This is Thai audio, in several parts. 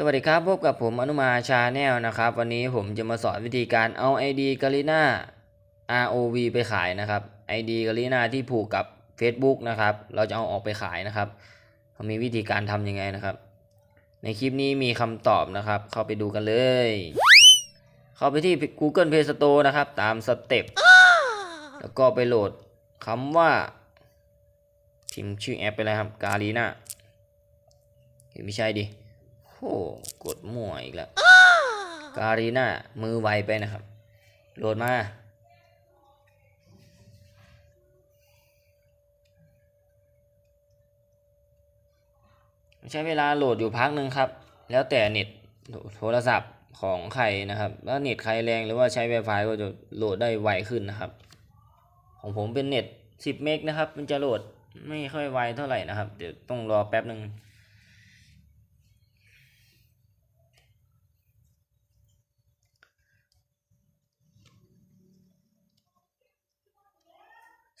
สวัสดีครับ พบกับผมอนุมาชาแนลนะครับ วันนี้ผมจะมาสอนวิธีการเอา ID กาลิน่า ROV ไปขายนะครับ ID กาลิน่าที่ผูกกับ Facebook นะครับ เราจะเอาออกไปขายนะครับมีวิธีการทำยังไงนะครับ ในคลิปนี้มีคำตอบนะครับ เข้าไปดูกันเลย เข้าไปที่ Google Play Store นะครับ ตามสเต็ปแล้วก็ไปโหลดคำว่าพิมพ์ชื่อแอปไปเลยครับกาลีน่าไม่ใช่ดิ โอ้กดมั่วอีกแล้ว การีน่า มือไวไปนะครับ โหลดมาใช้เวลาโหลดอยู่พักหนึ่งครับ แล้วแต่เน็ตโทรศัพท์ของใครนะครับถ้าเน็ตใครแรงหรือว่าใช้ Wi-Fi ก็จะโหลดได้ไวขึ้นนะครับ ของผมเป็นเน็ต 10 เมกนะครับ มันจะโหลดไม่ค่อยไวเท่าไหร่นะครับ เดี๋ยวต้องรอแป๊บหนึ่ง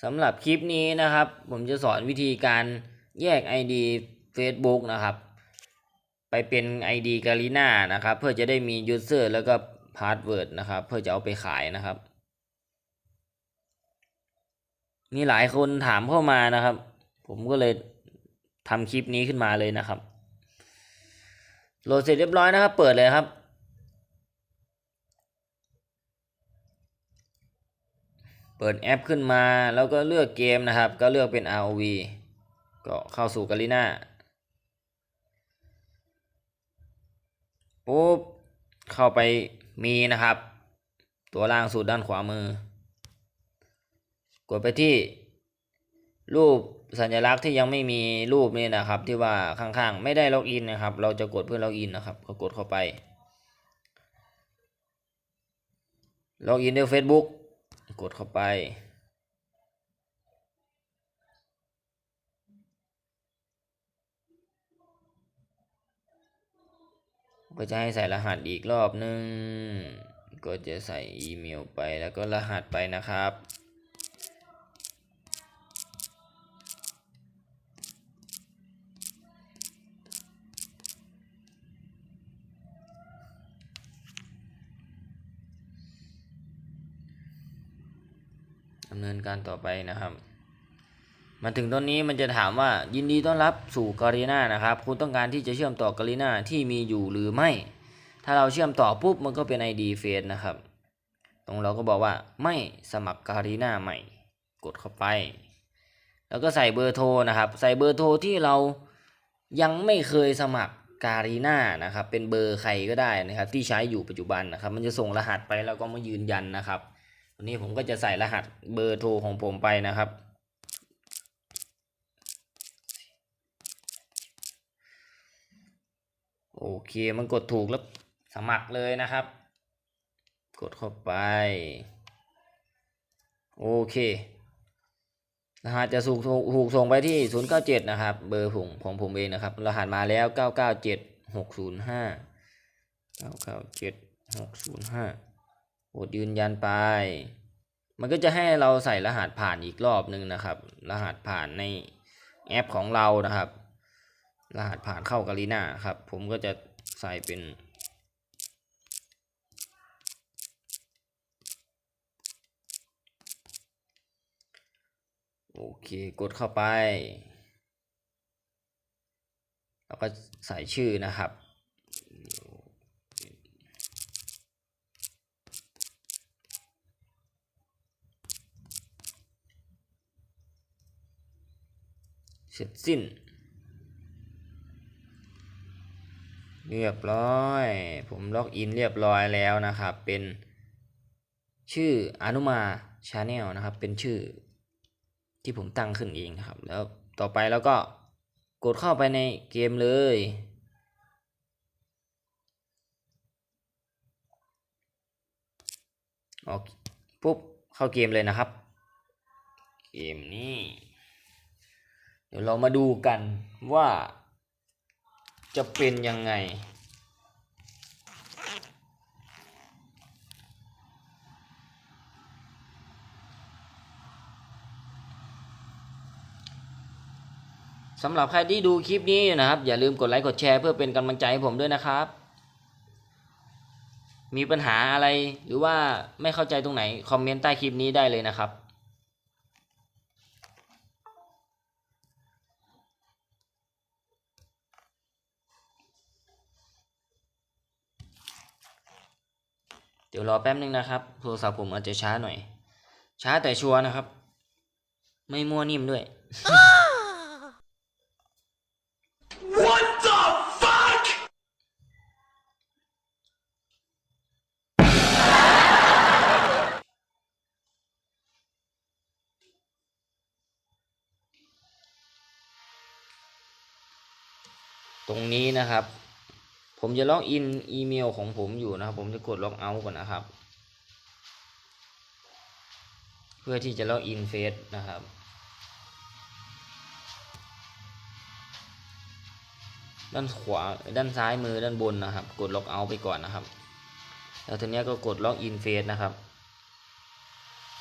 สำหรับคลิปนี้นะครับ ผมจะสอนวิธีการแยก ID Facebook นะครับ ไปเป็น ID กาลิน่านะครับ เพื่อจะได้มี User แล้วก็ Password นะครับ เพื่อจะเอาไปขายนะครับ มีหลายคนถามเข้ามานะครับ ผมก็เลยทำคลิปนี้ขึ้นมาเลยนะครับโหลดเสร็จเรียบร้อยนะครับ เปิดเลยครับ เปิดแอปขึ้นมาแล้วก็เลือกเกมนะครับ ก็เลือกเป็น ROV ก็เข้าสู่กาลิน่าปุ๊บเข้าไปมีนะครับ ตัวล่างสุดด้านขวามือ กดไปที่ รูปสัญลักษณ์ที่ยังไม่มีรูปนี่นะครับ ที่ว่าข้างๆ ไม่ได้ล็อกอินนะครับ เราจะกดเพื่อล็อกอินนะครับก็กดเข้าไปล็อกอินด้วย Facebook กดเข้าไป ก็จะให้ใส่รหัสอีกรอบนึง ก็จะใส่อีเมลไปแล้วก็รหัสไปนะครับำเนินการต่อไปนะครับ มาถึงตอนนี้มันจะถามว่ายินดีต้อนรับสู่กา r ีนานะครับ คุณต้องการที่จะเชื่อมต่อกา r ีนาที่มีอยู่หรือไม่ ถ้าเราเชื่อมต่อปุ๊บมันก็เป็น ID เฟซนะครับ ตรงเราก็บอกว่าไม่สมัครกา r ีนาใหม่ กดเข้าไป แล้วก็ใส่เบอร์โทรนะครับ ใส่เบอร์โทรที่เรายังไม่เคยสมัครการีน่านะครับเป็นเบอร์ใครก็ได้นะครับที่ใช้อยู่ปัจจุบันนะครับ มันจะส่งรหัสไปแล้วก็มายืนยันนะครับ วันนี้ผมก็จะใส่รหัสเบอร์โทรของผมไปนะครับ โอเคมันกดถูกแล้วสมัครเลยนะครับ กดเข้าไป โอเครหัสจะถูกถูกส่งไปที่ 097 นะครับ เบอร์ผมของผมเองนะครับ รหัสมาแล้ว 997 605 997 605ก ดยืนยันไป มันก็จะให้เราใส่รหัสผ่านอีกรอบหนึ่งนะครับ รหัสผ่านในแอปของเรานะครับ รหัสผ่านเข้ากาลีน่าครับ ผมก็จะใส่เป็นโอเคกดเข้าไป แล้วก็ใส่ชื่อนะครับ เสร็จสิ้น เรียบร้อย ผมล็อกอินเรียบร้อยแล้วนะครับ เป็นชื่ออนุมาชาแนลนะครับ เป็นชื่อที่ผมตั้งขึ้นเองนะครับ แล้วต่อไปแล้วก็กดเข้าไปในเกมเลย ออกปุ๊บเข้าเกมเลยนะครับ เกมนี้ เดี๋ยวเรามาดูกันว่าจะเป็นยังไง สำหรับใครที่ดูคลิปนี้อยู่นะครับ อย่าลืมกดไลค์กดแชร์เพื่อเป็นกำลังใจให้ผมด้วยนะครับ มีปัญหาอะไรหรือว่าไม่เข้าใจตรงไหน คอมเมนต์ใต้คลิปนี้ได้เลยนะครับ เดี๋ยวรอแป๊บนึงนะครับ โทรศัพท์ผมอาจจะช้าหน่อย ช้าแต่ชัวร์นะครับ ไม่มั่วนิ่มด้วย What the fuck? ตรงนี้นะครับ ผมจะล็อกอินอีเมลของผมอยู่นะครับ ผมจะกดล็อกเอาท์ก่อนนะครับ เพื่อที่จะล็อกอินเฟซนะครับด้านขวาด้านซ้ายมือด้านบนนะครับ กดล็อกเอาไปก่อนนะครับ แล้วทีนี้ก็กดล็อกอินเฟซนะครับ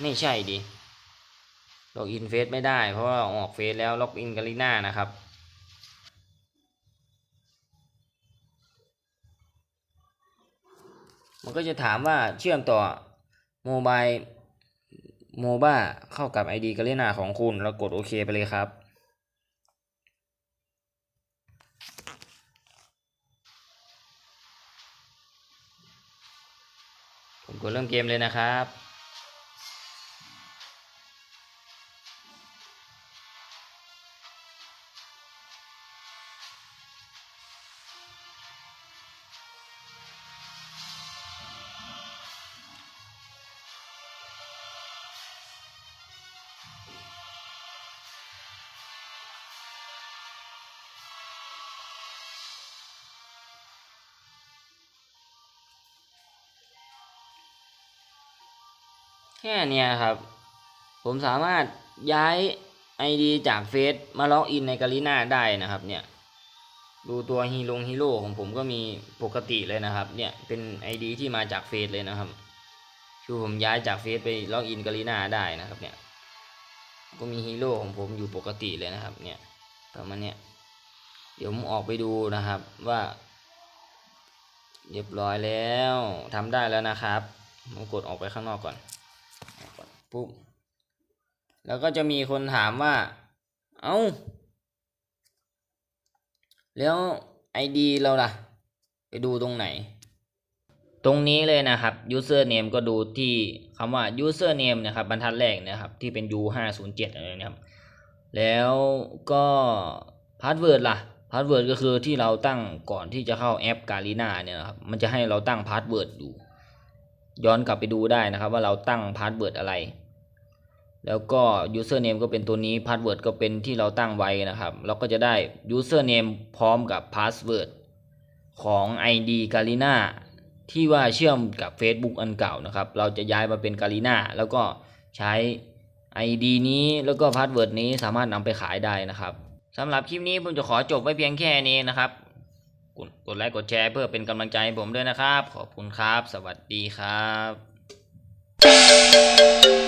ไม่ใช่ดิล็อกอินเฟซไม่ได้เพราะว่าออกเฟซแล้วล็อกอินกาลิน่านะครับ มันก็จะถามว่าเชื่อมต่อโมบายโมบ้าเข้ากับ ID กาเลนาของคุณ แล้วกดโอเคไปเลยครับ ผมกดเริ่มเกมเลยนะครับ ค่เนี้ยครับ ผมสามารถย้าย ID จากเฟซมาล็อกอินในกาลิน่าได้นะครับเนี่ยดูตัวฮีโร่ฮีโร่ของผมก็มีปกติเลยนะครับเนี่ยเป็น ID ที่มาจากเฟซเลยนะครับคือผมย้ายจากเฟซไปล็อกอินกาลิน่าได้นะครับเนี่ยก็มีฮีโร่ของผมอยู่ปกติเลยนะครับเนี่ยประมาณเนี้ยเดี๋ยวผมออกไปดูนะครับว่าเรียบร้อยแล้วทำได้แล้วนะครับผมกดออกไปข้างนอกก่อนออกก่อน ปุ๊บแล้วก็จะมีคนถามว่า เอา้า แล้ว ID เราล่ะ ไปดูตรงไหน ตรงนี้เลยนะครับ username ก็ดูที่คำว่า username นะครับ บรรทัดแรกนะครับ ที่เป็น u 5 0 7อะไรนะครับ แล้วก็ password ล่ะ password ก็คือที่เราตั้งก่อนที่จะเข้าแอปกาลิน่าเนี่ยนะครับ มันจะให้เราตั้ง password อยู่ ย้อนกลับไปดูได้นะครับ ว่าเราตั้ง password อะไร แล้วก็ username ก็เป็นตัวนี้ password ก็เป็นที่เราตั้งไว้นะครับ เราก็จะได้ username พร้อมกับ password ของ ID กาลิน่าที่ว่าเชื่อมกับ Facebook อันเก่านะครับ เราจะย้ายมาเป็นกาลิน่าแล้วก็ใช้ ID นี้แล้วก็ password นี้สามารถนำไปขายได้นะครับสำหรับคลิปนี้ผมจะขอจบไว้เพียงแค่นี้นะครับ กดกดไลค์กดแชร์เพื่อเป็นกำลังใจให้ผมด้วยนะครับ ขอบคุณครับ สวัสดีครับ